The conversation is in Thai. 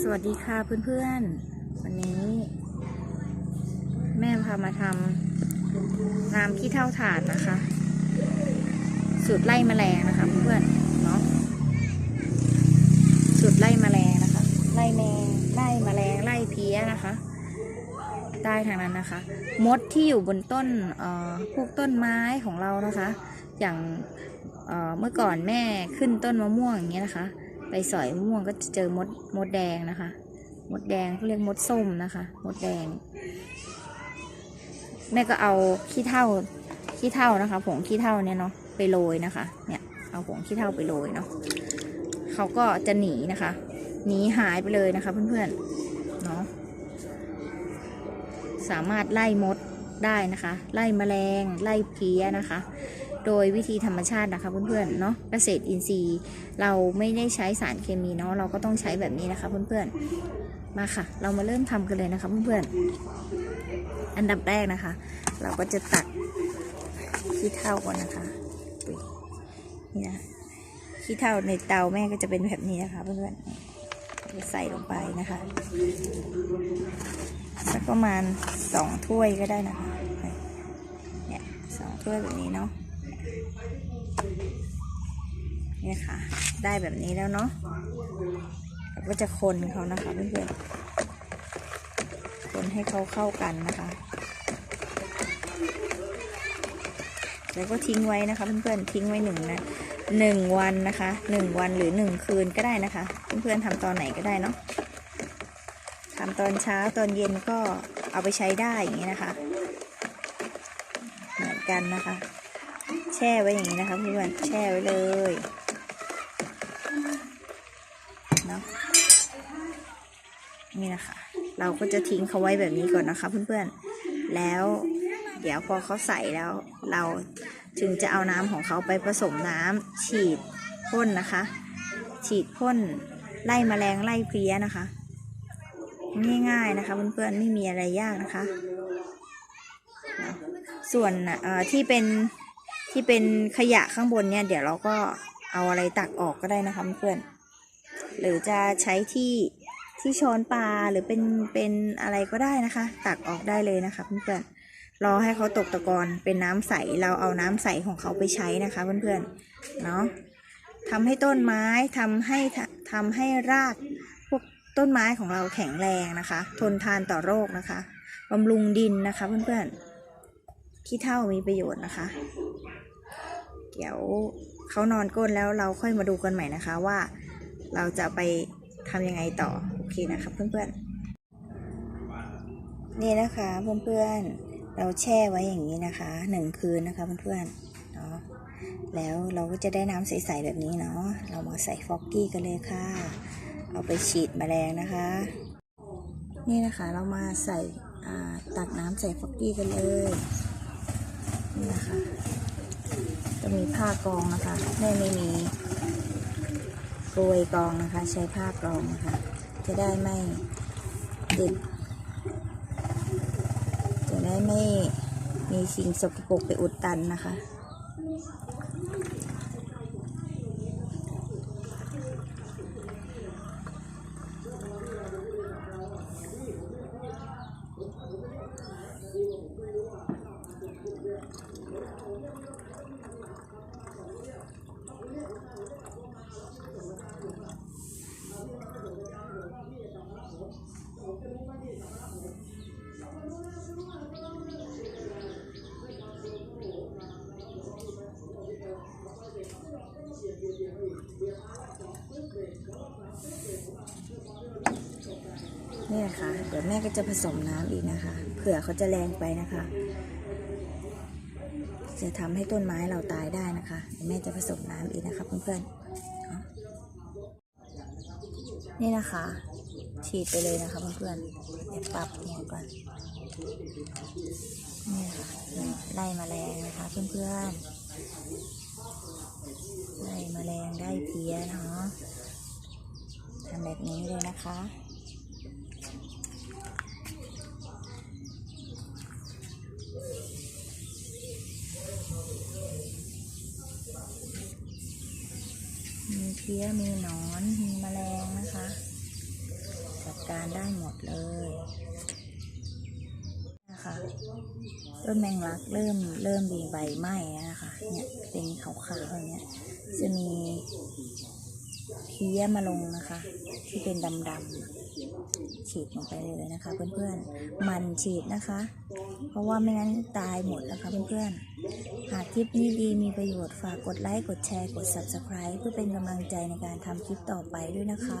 สวัสดีค่ะเพื่อนๆ วันนี้ แม่พามาทำน้ำขี้เท่าถ่านนะคะ สูตรไล่แมลงนะคะเพื่อนๆเนาะสูตรไล่แมลงนะคะ ไล่แมงไล่แมลงไล่เพี้ยนะคะได้ทางนั้นนะคะ มดที่อยู่บนต้นพวกต้นไม้ของเรานะคะ อย่างเเมื่อก่อนแม่ขึ้นต้นมะม่วงอย่างเงี้ยนะคะ ไปสอยม่วงก็จะเจอมดมดแดงนะคะ มดแดงเขาเรียกมดส้มนะคะ มดแดง แม่ก็เอาขี้เถ้าขี้เถ้านะคะผงขี้เถ้าเนี่ยเนาะไปโรยนะคะ เนี่ยเอาผงขี้เถ้าไปโรยเนาะเขาก็จะหนีนะคะ หนีหายไปเลยนะคะ เพื่อนๆเนาะสามารถไล่มดได้นะคะ ไล่แมลงไล่เพี้ยนะคะ โดยวิธีธรรมชาตินะคะเพื่อนๆเนาะเกษตรอินทรีย์ เราไม่ได้ใช้สารเคมีเนาะเราก็ต้องใช้แบบนี้นะคะเพื่อนๆมาค่ะ เรามาเริ่มทำกันเลยนะคะเพื่อนๆอันดับแรกนะคะ เราก็จะตักขี้เถ้าก่อนนะคะนี่นะขี้เถ้าในเตาแม่ก็จะเป็นแบบนี้นะคะเพื่อนๆใส่ลงไปนะคะสักประมาณสองถ้วยก็ได้นะคะเนี่ยสองถ้วยแบบนี้เนาะ เนี่ยค่ะ ได้แบบนี้แล้วเนาะเราก็จะคนเขานะคะเพื่อนๆคนให้เขาเข้ากันนะคะ แล้วก็ทิ้งไว้นะคะเพื่อนๆทิ้งไว้หนึ่งนะหนึ่งวันนะคะหนึ่งวันหรือหนึ่งคืนก็ได้นะคะ เพื่อนๆทำตอนไหนก็ได้เนาะทำตอนเช้าตอนเย็นก็เอาไปใช้ได้อย่างนี้นะคะ เหมือนกันนะคะ แช่ไว้อย่างนี้นะคะเพื่อนแช่ไว้เลยเนาะนี่นะคะ เราก็จะทิ้งเขาไว้แบบนี้ก่อนนะคะ เพื่อนๆ แล้วเดี๋ยวพอเขาใส่แล้วเราถึงจะเอาน้ำของเขาไปผสมน้ำฉีดพ่นนะคะ ฉีดพ่นไล่แมลงไล่เพลี้ยนะคะ ง่ายๆนะคะ เพื่อนๆ ไม่มีอะไรยากนะคะ ส่วนที่เป็น ที่เป็นขยะข้างบนเนี่ย เดี๋ยวเราก็เอาอะไรตักออกก็ได้นะคะเพื่อนหรือจะใช้ที่ที่ช้อนปลาหรือเป็นเป็นอะไรก็ได้นะคะ ตักออกได้เลยนะคะเพื่อนๆรอให้เขาตกตะกอนเป็นน้ำใสเราเอาน้ำใสของเขาไปใช้นะคะเพื่อนๆเนาะทำให้ต้นไม้ทำให้ทำให้รากพวกต้นไม้ของเราแข็งแรงนะคะ ทนทานต่อโรคนะคะบำรุงดินนะคะเพื่อนๆขี้เถ้ามีประโยชน์นะคะ เดี๋ยวเขานอนก้นแล้วเราค่อยมาดูกันใหม่นะคะว่า เราจะไปทำยังไงต่อ โอเคนะครับเพื่อนๆ นี่นะคะเพื่อนๆ เราแช่ไว้อย่างนี้นะคะหนึ่งคืนนะคะเพื่อนๆเนาะแล้วเราก็จะได้น้ำใสๆแบบนี้เนาะเรามาใส่ฟอกกี้กันเลยค่ะ เอาไปฉีดแมลงนะคะ นี่นะคะเรามาใส่ตักน้ำใส่ฟอกกี้กันเลยนี่นะคะ จะมีผ้ากองนะคะ แม่ไม่มีปวยกองนะคะ ใช้ผ้ากองนะคะ จะได้ไม่ติดจะได้ไม่มีสิ่งสกปรกไปอุดตันนะคะ นี่นะคะเดี๋ยวแม่ก็จะผสมน้ำอีกนะคะ เผื่อเขาจะแรงไปนะคะ จะทำให้ต้นไม้เราตายได้นะคะเดี๋ยวแม่จะผสมน้ำอีกนะคะเพื่อนๆนี่นะคะ ฉีดไปเลยนะคะเพื่อนๆเดี๋ยวปรับหัวก่อนนี่ค่ะไล่แมลงนะคะเพื่อนๆไล่แมลงได้เพี้ยเนาะทำแบบนี้เลยนะคะ มีเพี้ยมีหนอนมีแมลงนะคะ จัดการได้หมดเลยนะคะต้นแมงลักเริ่มเริ่มมีใบไหม้นะคะ เนี่ยเป็นขาวๆอย่างเนี้ยจะมีเพี้ยมาลงนะคะ ที่เป็นดำๆ ฉีดลงไปเลยนะคะ เพื่อนๆ มันฉีดนะคะ เพราะว่าไม่งั้นตายหมดนะคะเพื่อนๆ หากคลิปนี้ดีมีประโยชน์ฝากกดไลค์ กดแชร์ กด Subscribe เพื่อเป็นกำลังใจในการทำคลิปต่อไปด้วยนะคะ